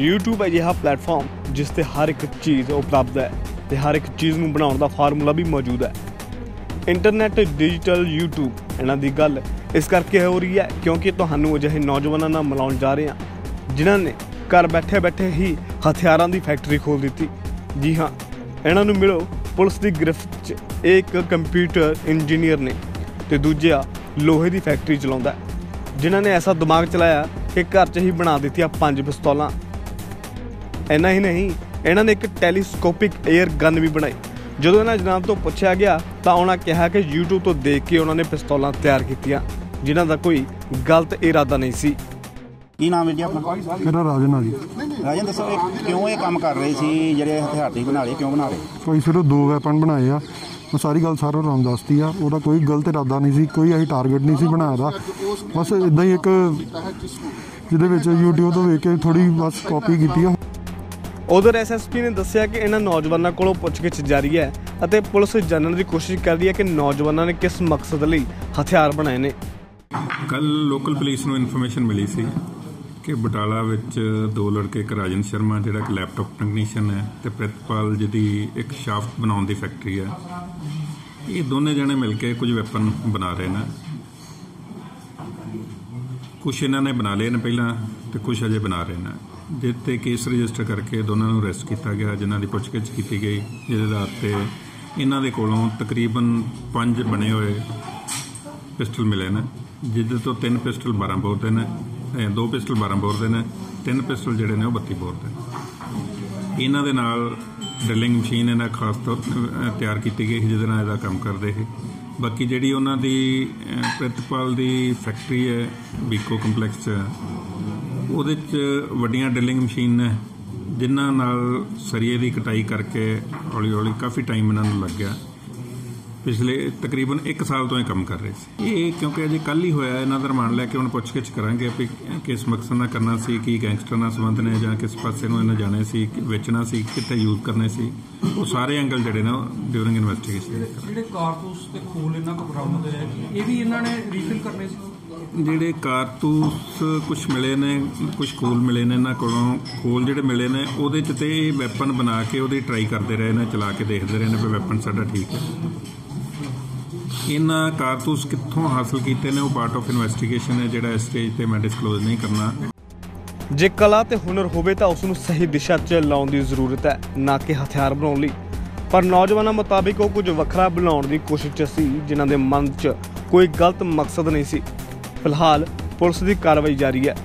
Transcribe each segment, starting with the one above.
YouTube ਅਜਿਹਾ platform ਜਿਸ ਤੇ ਹਰ ਇੱਕ ਚੀਜ਼ ਉਪਲਬਧ ਹੈ ਤੇ ਹਰ ਇੱਕ ਚੀਜ਼ ਨੂੰ ਬਣਾਉਣ ਦਾ ਫਾਰਮੂਲਾ ਵੀ ਮੌਜੂਦ ਹੈ। ਇੰਟਰਨੈਟ ਡਿਜੀਟਲ YouTube ਇਹਨਾਂ ਦੀ ਗੱਲ ਇਸ ਕਰਕੇ ਹੋ ਰਹੀ ਹੈ ਕਿਉਂਕਿ ਤੁਹਾਨੂੰ ਅਜਿਹੇ ਨੌਜਵਾਨਾਂ ਨਾਲ ਮਿਲਾਉਣ ਜਾ ਰਹੇ ਹਾਂ, ਜਿਨ੍ਹਾਂ ਨੇ ਘਰ ਬੈਠੇ ਬੈਠੇ ਹੀ ਹਥਿਆਰਾਂ ਦੀ ਫੈਕਟਰੀ ਖੋਲ ਦਿੱਤੀ। ਜੀ ਹਾਂ, ਇਹਨਾਂ ਨੂੰ ਮਿਲੋ, ਪੁਲਿਸ ਦੀ ਗ੍ਰਿਫਤ 'ਚ ਇਹ ਇੱਕ ਕੰਪਿਊਟਰ ਇੰਜੀਨੀਅਰ ਨੇ ਤੇ ਦੂਜਾ ਲੋਹੇ ਦੀ ਫੈਕਟਰੀ ਚਲਾਉਂਦਾ ਜਿਨ੍ਹਾਂ ਨੇ ਐਸਾ ਦਿਮਾਗ ਚਲਾਇਆ ਕਿ ਘਰ 'ਚ ਹੀ ਬਣਾ ਦਿੱਤੀਆਂ ਪੰਜ ਪਿਸਤੌਲਾਂ। ਇੰਨਾ ਹੀ ਨਹੀਂ ਇਹਨਾਂ ਨੇ ਇੱਕ ਟੈਲੀਸਕੋਪਿਕ 에ਅਰ ਗਨ ਵੀ ਬਣਾਈ। ਜਦੋਂ ਇਹਨਾਂ ਜਨਾਬ ਤੋਂ ਪੁੱਛਿਆ ਗਿਆ ਤਾਂ ਉਹਨਾਂ ਕਿਹਾ ਕਿ YouTube ਤੋਂ ਦੇਖ ਕੇ ਉਹਨਾਂ ਨੇ ਪਿਸਤੌਲਾਂ ਤਿਆਰ ਕੀਤੀਆਂ ਜਿਨ੍ਹਾਂ ਦਾ ਕੋਈ ਗਲਤ ਇਰਾਦਾ ਨਹੀਂ ਸੀ। ਕੀ ਨਾਮ ਹੈ ਜੀ ਆਪਣਾ? ਮੇਰਾ ਰਾਜਨ ਆ ਜੀ। ਰਾਜਨ ਦੱਸੋ ਇਹ ਕਿਉਂ ਇਹ ਕੰਮ ਕਰ ਰਹੇ ਸੀ ਜਿਹੜੇ ਹਥਿਆਰ ਤੁਸੀਂ ਬਣਾ ਲਏ ਕਿਉਂ ਬਣਾ ਰਹੇ ਕੋਈ ਸਿਰਫ ਦੋ ਵੈਪਨ ਬਣਾਏ ਆ। ਉਹ ਸਾਰੀ ਗੱਲ ਸਾਰਾ ਰਾਮ ਦੱਸਤੀ ਆ। ਉਹਦਾ ਕੋਈ ਗਲਤ ਇਰਾਦਾ ਨਹੀਂ ਸੀ ਕੋਈ ਅਸੀਂ ਟਾਰਗੇਟ ਨਹੀਂ ਸੀ ਬਣਾਇਆ ਦਾ। ਬਸ ਇਦਾਂ ਹੀ ਇੱਕ ਜਿਹਦੇ ਵਿੱਚ YouTube ਤੋਂ ਵੇਖ ਕੇ ਥੋੜੀ ਬਸ ਕਾਪੀ ਕੀਤੀ ਆ। ਉਧਰ ਐਸਐਸਪੀ ਨੇ ਦੱਸਿਆ ਕਿ ਇਹਨਾਂ ਨੌਜਵਾਨਾਂ ਕੋਲੋਂ ਪੁੱਛਗਿੱਛ ਜਾਰੀ ਹੈ ਅਤੇ ਪੁਲਿਸ ਜਾਣਨ ਦੀ ਕੋਸ਼ਿਸ਼ ਕਰ ਰਹੀ ਹੈ ਕਿ ਨੌਜਵਾਨਾਂ ਨੇ ਕਿਸ ਮਕਸਦ ਲਈ ਹਥਿਆਰ ਬਣਾਏ ਨੇ। ਕੱਲ ਲੋਕਲ ਪੁਲਿਸ ਨੂੰ ਇਨਫੋਰਮੇਸ਼ਨ ਮਿਲੀ ਸੀ ਕਿ ਬਟਾਲਾ ਵਿੱਚ ਦੋ ਲੜਕੇ, ਇੱਕ ਰਾਜਨ ਸ਼ਰਮਾ ਜਿਹੜਾ ਇੱਕ ਲੈਪਟਾਪ ਟੈਕਨੀਸ਼ੀਅਨ ਹੈ ਤੇ ਪ੍ਰਿਤਪਾਲ ਜਿਹਦੀ ਇੱਕ ਸ਼ਾਫਟ ਬਣਾਉਣ ਦੀ ਫੈਕਟਰੀ ਹੈ। ਇਹ ਦੋਨੇ ਜਣੇ ਮਿਲ ਕੇ ਕੁਝ ਵੈਪਨ ਬਣਾ ਰਹੇ ਨੇ। ਕੁਝ ਇਹਨਾਂ ਨੇ ਬਣਾ ਲਏ ਨੇ ਪਹਿਲਾਂ ਤੇ ਕੁਝ ਅਜੇ ਬਣਾ ਰਹੇ ਨੇ। ਜਿਸ ਤੇ ਕੇਸ ਰਜਿਸਟਰ ਕਰਕੇ ਦੋਨਾਂ ਨੂੰ ਅਰੈਸਟ ਕੀਤਾ ਗਿਆ ਜਿਨ੍ਹਾਂ ਦੀ ਪੁੱਛਗਿੱਛ ਕੀਤੀ ਗਈ ਜਿਹਦੇ ਆਧਾਰ ਤੇ ਇਹਨਾਂ ਦੇ ਕੋਲੋਂ ਤਕਰੀਬਨ ਪੰਜ ਬਣੇ ਹੋਏ ਪਿਸਟਲ ਮਿਲੇ ਨੇ ਜਿਹਦੇ ਤੋਂ ਤਿੰਨ ਪਿਸਟਲ 12 ਬੋਰ ਦੇ ਨੇ ਦੋ ਪਿਸਟਲ 12 ਬੋਰ ਦੇ ਨੇ ਤਿੰਨ ਪਿਸਟਲ ਜਿਹੜੇ ਨੇ ਉਹ 32 ਬੋਰ ਦੇ ਨੇ। ਇਹਨਾਂ ਦੇ ਨਾਲ ਡਰਿਲਿੰਗ ਮਸ਼ੀਨ ਇਹਨਾਂ ਖਾਸ ਤੌਰ ਅਹ, ਤਿਆਰ ਕੀਤੀ ਗਈ ਸੀ ਜਿਹਦੇ ਨਾਲ ਇਹਦਾ ਕੰਮ ਕਰਦੇ ਸੀ। ਬਾਕੀ ਜਿਹੜੀ ਉਹਨਾਂ ਦੀ ਪ੍ਰਿਤਪਾਲ ਦੀ ਫੈਕਟਰੀ ਹੈ ਬੀਕੋ ਕੰਪਲੈਕਸ 'ਚ, ਉਹਦੇ 'ਚ ਵੱਡੀਆਂ ਡਰਿਲਿੰਗ ਮਸ਼ੀਨ ਨੇ, ਜਿਨ੍ਹਾਂ ਨਾਲ ਸਰੀਏ ਦੀ ਕਟਾਈ ਕਰਕੇ ਹੌਲੀ ਹੌਲੀ ਕਾਫੀ ਟਾਈਮ ਇਹਨਾਂ ਨੂੰ ਲੱਗ ਗਿਆ ਪਿਛਲੇ ਤਕਰੀਬਨ 1 ਸਾਲ ਤੋਂ ਇਹ ਕੰਮ ਕਰ ਰਹੇ ਸੀ। ਇਹ ਕਿਉਂਕਿ ਅਜੇ ਕੱਲ ਹੀ ਹੋਇਆ, ਇਹਨਾਂ ਦਾ ਰਿਮਾਂਡ ਲੈ ਕੇ ਹੁਣ ਪੁੱਛਗਿੱਛ ਕਰਾਂਗੇ ਵੀ ਕਿਸ ਮਕਸਦ ਨਾਲ ਕਰਨਾ ਸੀ, ਕੀ ਗੈਂਗਸਟਰ ਨਾਲ ਸੰਬੰਧ ਨੇ ਜਾਂ ਕਿਸ ਪਾਸੇ ਨੂੰ ਇਹਨਾਂ ਜਾਣੇ ਸੀ ਵੇਚਣਾ ਸੀ, ਕਿੱਥੇ ਯੂਜ਼ ਕਰਨੇ ਸੀ। ਉਹ ਸਾਰੇ ਐਂਗਲ ਜਿਹੜੇ ਨੇ ਡਿਊਰਿੰਗ ਇਨਵੈਸਟੀਗੇਸ਼ਨ ਜਿਹੜੇ ਕਾਰਤੂਸ ਤੇ ਖੋਲ ਇਹਨਾਂ ਕੋਲ ਬਰਾਮਦ ਹੋਇਆ ਇਹ ਵੀ ਇਹਨਾਂ ਨੇ ਰੀਫਿਲ ਕਰਨੇ ਸੀ? ਜਿਹੜੇ ਕਾਰਤੂਸ ਕੁਝ ਮਿਲੇ ਨੇ ਕੁਝ ਖੋਲ ਮਿਲੇ ਨੇ ਇਹਨਾਂ ਕੋਲੋਂ ਖੋਲ ਜਿਹੜੇ ਮਿਲੇ ਨੇ ਉਹਦੇ ਚ ਤੇ ਵੈਪਨ ਬਣਾ ਕੇ ਉਹਦੀ ਟਰਾਈ ਕਰਦੇ ਰਹੇ ਨੇ ਚਲਾ ਕੇ ਦੇਖਦੇ ਰਹੇ ਨੇ ਵੀ ਵੈਪਨ ਸਾਡਾ ਠੀਕ ਹੈ। ਇਹਨਾਂ ਕਾਰਤੂਸ ਕਿੱਥੋਂ ਹਾਸਲ ਕੀਤੇ ਨੇ ਉਹ ਪਾਰਟ ਆਫ ਇਨਵੈਸਟੀਗੇਸ਼ਨ ਹੈ ਜਿਹੜਾ ਇਸ ਸਟੇਜ ਤੇ ਮੈਂ ਡਿਸਕਲੋਜ਼ ਨਹੀਂ ਕਰਨਾ। ਜੇ ਕਲਾ ਤੇ ਹੁਨਰ ਹੋਵੇ ਤਾਂ ਉਸ ਨੂੰ ਸਹੀ ਦਿਸ਼ਾ 'ਚ ਲਾਉਣ ਦੀ ਜ਼ਰੂਰਤ ਹੈ, ਨਾ ਕਿ ਹਥਿਆਰ ਬਣਾਉਣ ਲਈ। ਪਰ ਨੌਜਵਾਨਾਂ ਮੁਤਾਬਿਕ ਉਹ ਕੁਝ ਵੱਖਰਾ ਬਣਾਉਣ ਦੀ ਕੋਸ਼ਿਸ਼ 'ਚ ਸੀ, ਜਿਨ੍ਹਾਂ ਦੇ ਮਨ 'ਚ ਕੋਈ ਗਲਤ ਮਕਸਦ ਨਹੀਂ ਸੀ। ਫਿਲਹਾਲ ਪੁਲਿਸ ਦੀ ਕਾਰਵਾਈ ਜਾਰੀ ਹੈ।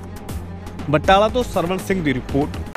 ਬਟਾਲਾ ਤੋਂ ਸਰਵਨ ਸਿੰਘ ਦੀ ਰਿਪੋਰਟ।